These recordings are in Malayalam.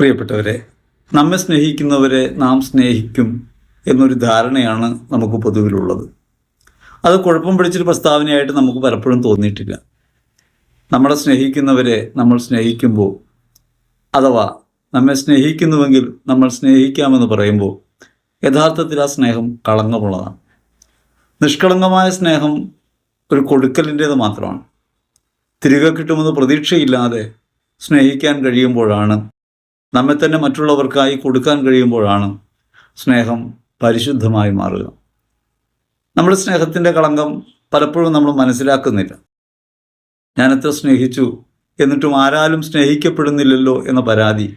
പ്രിയപ്പെട്ടവരെ നമ്മെ സ്നേഹിക്കുന്നവരെ നാം സ്നേഹിക്കും എന്നൊരു ധാരണയാണ് നമുക്ക് പൊതുവിലുള്ളത്. അത് കുഴപ്പം പിടിച്ചൊരു പ്രസ്താവനയായിട്ട് നമുക്ക് പലപ്പോഴും തോന്നിയിട്ടില്ല. നമ്മളെ സ്നേഹിക്കുന്നവരെ നമ്മൾ സ്നേഹിക്കുമ്പോൾ അഥവാ നമ്മെ സ്നേഹിക്കുന്നുവെങ്കിൽ നമ്മൾ സ്നേഹിക്കാമെന്ന് പറയുമ്പോൾ യഥാർത്ഥത്തിൽ ആ സ്നേഹം കളങ്കമുള്ളതാണ്. നിഷ്കളങ്കമായ സ്നേഹം ഒരു കൊടുക്കലിന്റേത് മാത്രമാണ്. തിരികെ കിട്ടുമെന്ന് പ്രതീക്ഷയില്ലാതെ സ്നേഹിക്കാൻ കഴിയുമ്പോഴാണ് നമ്മെ തന്നെ മറ്റുള്ളവർക്കായി കൊടുക്കാൻ കഴിയുമ്പോഴാണ് സ്നേഹം പരിശുദ്ധമായി മാറുക. നമ്മുടെ സ്നേഹത്തിന്റെ കളങ്കം പലപ്പോഴും നമ്മൾ മനസ്സിലാക്കുന്നില്ല. ഞാനെത്ര സ്നേഹിച്ചു എന്നിട്ടും ആരാലും സ്നേഹിക്കപ്പെടുന്നില്ലല്ലോ എന്ന പരാതി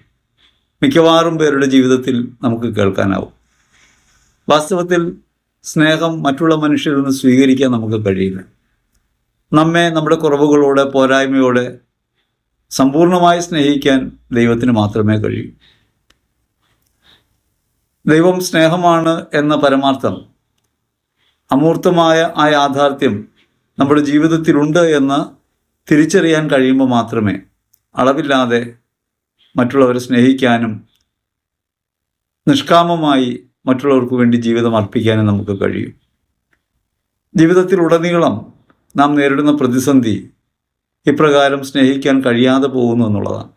മിക്കവാറും പേരുടെ ജീവിതത്തിൽ നമുക്ക് കേൾക്കാനാവും. വാസ്തവത്തിൽ സ്നേഹം മറ്റുള്ള മനുഷ്യരിൽ നിന്ന് സ്വീകരിക്കാൻ നമുക്ക് കഴിയില്ല. നമ്മെ നമ്മുടെ കുറവുകളോടെ പോരായ്മയോടെ സമ്പൂർണമായി സ്നേഹിക്കാൻ ദൈവത്തിന് മാത്രമേ കഴിയൂ. ദൈവം സ്നേഹമാണ് എന്ന പരമാർത്ഥം അമൂർത്തമായ ആ യാഥാർത്ഥ്യം നമ്മുടെ ജീവിതത്തിലുണ്ട് എന്ന് തിരിച്ചറിയാൻ കഴിയുമ്പോൾ മാത്രമേ അളവില്ലാതെ മറ്റുള്ളവരെ സ്നേഹിക്കാനും നിഷ്കാമമായി മറ്റുള്ളവർക്ക് വേണ്ടി ജീവിതം അർപ്പിക്കാനും നമുക്ക് കഴിയും. ജീവിതത്തിലുടനീളം നാം നേരിടുന്ന പ്രതിസന്ധി ഇപ്രകാരം സ്നേഹിക്കാൻ കഴിയാതെ പോകുന്നു എന്നുള്ളതാണ്.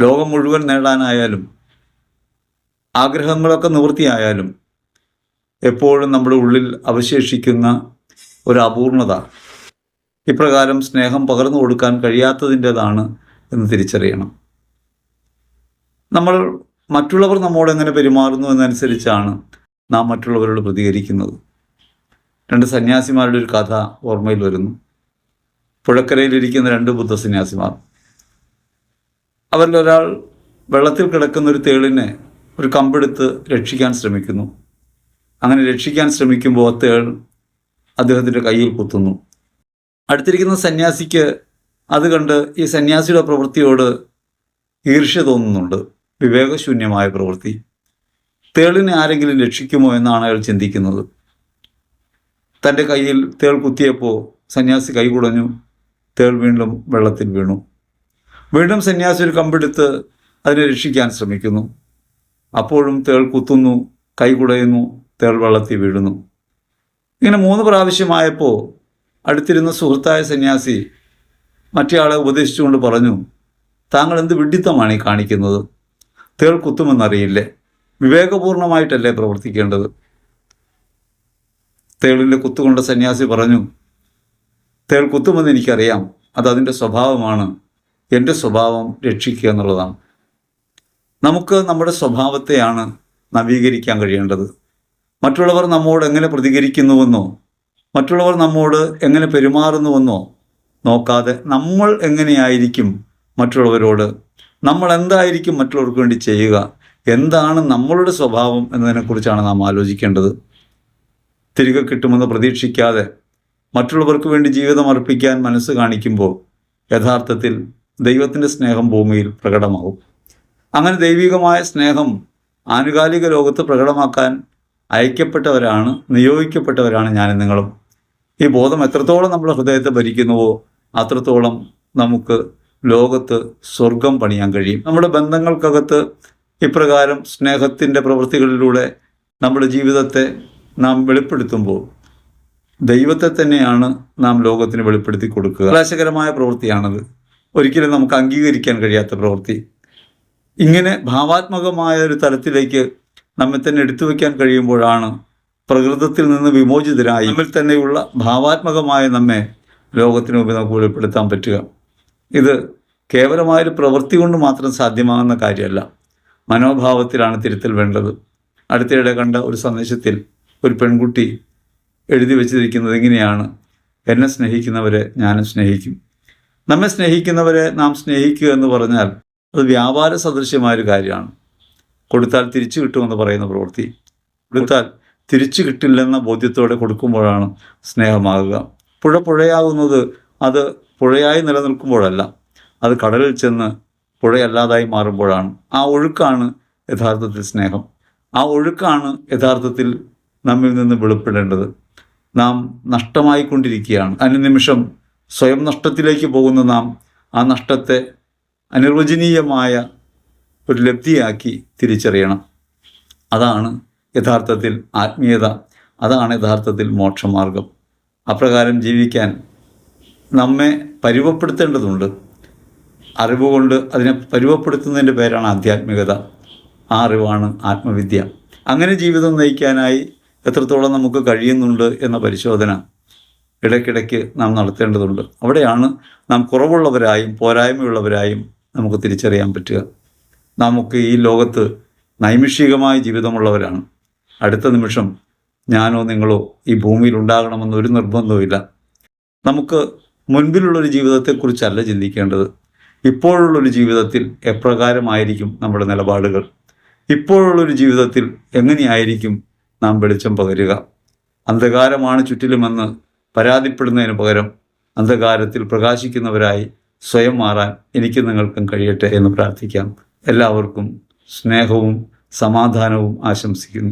ലോകം മുഴുവൻ നേടാനായാലും ആഗ്രഹങ്ങളൊക്കെ നിവൃത്തിയായാലും എപ്പോഴും നമ്മുടെ ഉള്ളിൽ അവശേഷിക്കുന്ന ഒരു അപൂർണത. ഇപ്രകാരം സ്നേഹം പകർന്നു കൊടുക്കാൻ കഴിയാത്തതിന്റെതാണ് എന്ന് തിരിച്ചറിയണം. നമ്മൾ മറ്റുള്ളവർ നമ്മോട് എങ്ങനെ പെരുമാറുന്നു എന്നനുസരിച്ചാണ് നാം മറ്റുള്ളവരോട് പ്രതികരിക്കുന്നത്. രണ്ട് സന്യാസിമാരുടെ ഒരു കഥ ഓർമ്മയിൽ വരുന്നു. പുഴക്കരയിലിരിക്കുന്ന രണ്ട് ബുദ്ധസന്യാസിമാർ അവരിലൊരാൾ വെള്ളത്തിൽ കിടക്കുന്ന ഒരു തേളിനെ ഒരു കമ്പെടുത്ത് രക്ഷിക്കാൻ ശ്രമിക്കുന്നു. അങ്ങനെ രക്ഷിക്കാൻ ശ്രമിക്കുമ്പോൾ ആ തേൾ അദ്ദേഹത്തിന്റെ കയ്യിൽ കുത്തുന്നു. അടുത്തിരിക്കുന്ന സന്യാസിക്ക് അത് കണ്ട് ഈ സന്യാസിയുടെ പ്രവൃത്തിയോട് ഈർഷ്യ തോന്നുന്നുണ്ട്. വിവേകശൂന്യമായ പ്രവൃത്തി. തേളിനെ ആരെങ്കിലും രക്ഷിക്കുമോ എന്നാണ് അയാൾ ചിന്തിക്കുന്നത്. തന്റെ കയ്യിൽ തേൾ കുത്തിയപ്പോൾ സന്യാസി കൈ കുടഞ്ഞു. തേൾ വീണ്ടും വെള്ളത്തിൽ വീണു. വീണ്ടും സന്യാസി ഒരു കമ്പെടുത്ത് അതിനെ രക്ഷിക്കാൻ ശ്രമിക്കുന്നു. അപ്പോഴും തേൾ കുത്തുന്നു കൈ കുടയുന്നു തേൾ വെള്ളത്തിൽ വീഴുന്നു. ഇങ്ങനെ മൂന്ന് പ്രാവശ്യമായപ്പോൾ അടുത്തിരുന്ന സുഹൃത്തായ സന്യാസി മറ്റേയാളെ ഉപദേശിച്ചുകൊണ്ട് പറഞ്ഞു താങ്കൾ എന്ത് വിഡിത്തമാണ് ഈ കാണിക്കുന്നത്? തേൾ കുത്തുമെന്നറിയില്ലേ? വിവേകപൂർണമായിട്ടല്ലേ പ്രവർത്തിക്കേണ്ടത്? തേളിന്റെ കുത്തുകൊണ്ട സന്യാസി പറഞ്ഞു തേൾ കുത്തുമെന്ന് എനിക്കറിയാം. അത് അതിന്റെ സ്വഭാവമാണ്. എന്റെ സ്വഭാവം രക്ഷിക്കുക എന്നുള്ളതാണ്. നമുക്ക് നമ്മുടെ സ്വഭാവത്തെയാണ് നവീകരിക്കാൻ കഴിയേണ്ടത്. മറ്റുള്ളവർ നമ്മോട് എങ്ങനെ പ്രതികരിക്കുന്നുവെന്നോ മറ്റുള്ളവർ നമ്മോട് എങ്ങനെ പെരുമാറുന്നുവെന്നോ നോക്കാതെ നമ്മൾ എങ്ങനെയായിരിക്കും മറ്റുള്ളവരോട് നമ്മൾ എന്തായിരിക്കും മറ്റുള്ളവർക്ക് വേണ്ടി ചെയ്യുക എന്താണ് നമ്മളുടെ സ്വഭാവം എന്നതിനെക്കുറിച്ചാണ് നാം ആലോചിക്കേണ്ടത്. തിരികെ കിട്ടുമെന്ന് പ്രതീക്ഷിക്കാതെ മറ്റുള്ളവർക്ക് വേണ്ടി ജീവിതം അർപ്പിക്കാൻ മനസ്സ് കാണിക്കുമ്പോൾ യഥാർത്ഥത്തിൽ ദൈവത്തിന്റെ സ്നേഹം ഭൂമിയിൽ പ്രകടമാകും. അങ്ങനെ ദൈവികമായ സ്നേഹം ആനുകാലിക ലോകത്ത് പ്രകടമാക്കാൻ അയക്കപ്പെട്ടവരാണ് നിയോഗിക്കപ്പെട്ടവരാണ് ഞാനും നിങ്ങളും. ഈ ബോധം എത്രത്തോളം നമ്മുടെ ഹൃദയത്തെ ഭരിക്കുന്നുവോ അത്രത്തോളം നമുക്ക് ലോകത്ത് സ്വർഗം പണിയാൻ കഴിയും. നമ്മുടെ ബന്ധങ്ങൾക്കകത്ത് ഇപ്രകാരം സ്നേഹത്തിന്റെ പ്രവൃത്തികളിലൂടെ നമ്മുടെ ജീവിതത്തെ നാം വെളിപ്പെടുത്തുമ്പോൾ ദൈവത്തെ തന്നെയാണ് നാം ലോകത്തിന് വെളിപ്പെടുത്തി കൊടുക്കുക. പ്രകാശകരമായ പ്രവൃത്തിയാണത്. ഒരിക്കലും നമുക്ക് അംഗീകരിക്കാൻ കഴിയാത്ത പ്രവൃത്തി. ഇങ്ങനെ ഭാവാത്മകമായ ഒരു തലത്തിലേക്ക് നമ്മെ തന്നെ എടുത്തു വയ്ക്കാൻ കഴിയുമ്പോഴാണ് പ്രകൃതത്തിൽ നിന്ന് വിമോചിതരായി നമ്മിൽ തന്നെയുള്ള ഭാവാത്മകമായ നമ്മെ ലോകത്തിന് മുമ്പിൽ നമുക്ക് വെളിപ്പെടുത്താൻ പറ്റുക. ഇത് കേവലമായൊരു പ്രവൃത്തി കൊണ്ട് മാത്രം സാധ്യമാകുന്ന കാര്യമല്ല. മനോഭാവത്തിലാണ് തിരുത്തൽ വേണ്ടത്. അടുത്തിടെ കണ്ട ഒരു സന്ദേശത്തിൽ ഒരു പെൺകുട്ടി എഴുതി വെച്ചിരിക്കുന്നത് ഇങ്ങനെയാണ്. എന്നെ സ്നേഹിക്കുന്നവരെ ഞാനും സ്നേഹിക്കും. നമ്മെ സ്നേഹിക്കുന്നവരെ നാം സ്നേഹിക്കുക എന്ന് പറഞ്ഞാൽ അത് വ്യാപാര സദൃശ്യമായൊരു കാര്യമാണ്. കൊടുത്താൽ തിരിച്ചു കിട്ടുമെന്ന് പറയുന്ന പ്രവൃത്തി. കൊടുത്താൽ തിരിച്ചു കിട്ടില്ലെന്ന ബോധ്യത്തോടെ കൊടുക്കുമ്പോഴാണ് സ്നേഹമാകുക. പുഴ പുഴയാകുന്നത് അത് പുഴയായി നിലനിൽക്കുമ്പോഴല്ല. അത് കടലിൽ ചെന്ന് പുഴയല്ലാതായി മാറുമ്പോഴാണ്. ആ ഒഴുക്കാണ് യഥാർത്ഥത്തിൽ സ്നേഹം. ആ ഒഴുക്കാണ് യഥാർത്ഥത്തിൽ നമ്മിൽ നിന്ന് വെളിപ്പെടേണ്ടത്. നാം നഷ്ടമായിക്കൊണ്ടിരിക്കുകയാണ്. അനുനിമിഷം സ്വയം നഷ്ടത്തിലേക്ക് പോകുന്ന നാം ആ നഷ്ടത്തെ അനിർവചനീയമായ ഒരു ലബ്ധിയാക്കി തിരിച്ചറിയണം. അതാണ് യഥാർത്ഥത്തിൽ ആത്മീയത. അതാണ് യഥാർത്ഥത്തിൽ മോക്ഷമാർഗം. അപ്രകാരം ജീവിക്കാൻ നമ്മെ പരുവപ്പെടുത്തേണ്ടതുണ്ട്. അറിവുകൊണ്ട് അതിനെ പരുവപ്പെടുത്തുന്നതിന്റെ പേരാണ് ആധ്യാത്മികത. ആ അറിവാണ് ആത്മവിദ്യ. അങ്ങനെ ജീവിതം നയിക്കാനായി എത്രത്തോളം നമുക്ക് കഴിയുന്നുണ്ട് എന്ന പരിശോധന ഇടയ്ക്കിടയ്ക്ക് നാം നടത്തേണ്ടതുണ്ട്. അവിടെയാണ് നാം കുറവുള്ളവരായും പോരായ്മയുള്ളവരായും നമുക്ക് തിരിച്ചറിയാൻ പറ്റുക. നമുക്ക് ഈ ലോകത്ത് നൈമിഷികമായ ജീവിതമുള്ളവരാണ്. അടുത്ത നിമിഷം ഞാനോ നിങ്ങളോ ഈ ഭൂമിയിൽ ഉണ്ടാകണമെന്ന് ഒരു നിർബന്ധവുമില്ല നമുക്ക് മുൻപിലുള്ളൊരു ജീവിതത്തെക്കുറിച്ചല്ല ചിന്തിക്കേണ്ടത്. ഇപ്പോഴുള്ളൊരു ജീവിതത്തിൽ എപ്രകാരമായിരിക്കും നമ്മുടെ നിലപാടുകൾ? ഇപ്പോഴുള്ളൊരു ജീവിതത്തിൽ എങ്ങനെയായിരിക്കും നാം വെളിച്ചം പകരുക. അന്ധകാരമാണ് ചുറ്റിലുമെന്ന് പരാതിപ്പെടുന്നതിന് പകരം അന്ധകാരത്തിൽ പ്രകാശിക്കുന്നവരായി സ്വയം മാറാൻ എനിക്ക് നിങ്ങൾക്കും കഴിയട്ടെ എന്ന് പ്രാർത്ഥിക്കാം. എല്ലാവർക്കും സ്നേഹവും സമാധാനവും ആശംസിക്കുന്നു.